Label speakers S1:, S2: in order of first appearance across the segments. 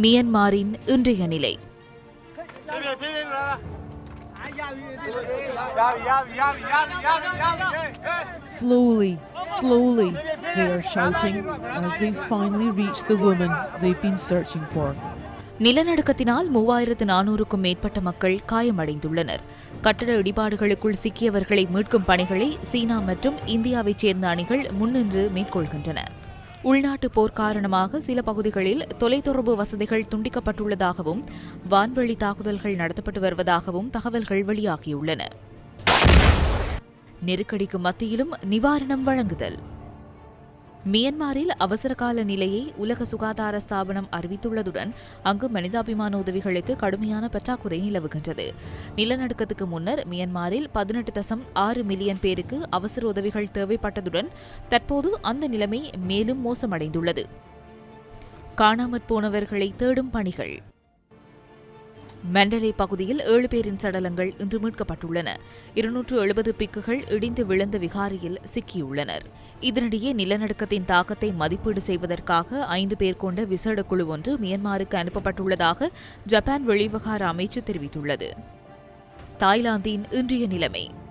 S1: மியன்மாரின் இன்றைய நிலை.
S2: Slowly, slowly, they are shouting. As they finally reach the woman they've been searching for.
S1: நிலநடுக்கத்தினால் மூவாயிரத்து நானூறுக்கும் மேற்பட்ட மக்கள் காயமடைந்துள்ளனர். கட்டட இடிபாடுகளுக்குள் சிக்கியவர்களை மீட்கும் பணிகளை சீனா மற்றும் இந்தியாவைச் சேர்ந்த அணிகள் முன்னின்று மேற்கொள்கின்றன. உள்நாட்டு போர் காரணமாக சில பகுதிகளில் தொலைத்தொடர்பு வசதிகள் துண்டிக்கப்பட்டுள்ளதாகவும் வான்வழி தாக்குதல்கள் நடத்தப்பட்டு வருவதாகவும் தகவல்கள் வெளியாகியுள்ளன. நெருக்கடிக்கு மத்தியிலும் நிவாரணம் வழங்குதல். மியன்மாரில் அவசரகால நிலையை உலக சுகாதார ஸ்தாபனம் அறிவித்துள்ளதுடன் அங்கு மனிதாபிமான உதவிகளுக்கு கடுமையான பற்றாக்குறை நிலவுகின்றது. நிலநடுக்கத்துக்கு முன்னர் மியன்மாரில் பதினெட்டு தசம் ஆறு மில்லியன் பேருக்கு அவசர உதவிகள் தேவைப்பட்டதுடன் தற்போது அந்த நிலைமை மேலும் மோசமடைந்துள்ளது. காணாமற் போனவர்களை தேடும் பணிகள். மெண்டலே பகுதியில் ஏழு பேரின் சடலங்கள் இன்று மீட்கப்பட்டுள்ளன. இருநூற்று எழுபது பிக்குகள் இடிந்து விழுந்த விகாரியில் சிக்கியுள்ளனர். இதனிடையே நிலநடுக்கத்தின் தாக்கத்தை மதிப்பீடு செய்வதற்காக ஐந்து பேர் கொண்ட விசேட குழு ஒன்று மியன்மாருக்கு அனுப்பப்பட்டுள்ளதாக ஜப்பான் வெளிவிவகார அமைச்சு தெரிவித்துள்ளது. தாய்லாந்தின் இன்றைய நிலைமை.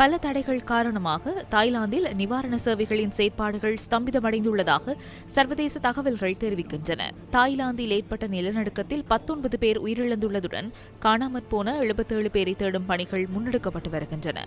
S1: பல தடைகள் காரணமாக தாய்லாந்தில் நிவாரண சேவைகளின் செயற்பாடுகள் ஸ்தம்பிதமடைந்துள்ளதாக சர்வதேச தகவல்கள் தெரிவிக்கின்றன. தாய்லாந்தில் ஏற்பட்ட நிலநடுக்கத்தில் பத்தொன்பது பேர் உயிரிழந்துள்ளதுடன் காணாமற் போன எழுபத்தேழு பேரை தேடும் பணிகள் முன்னெடுக்கப்பட்டு வருகின்றன.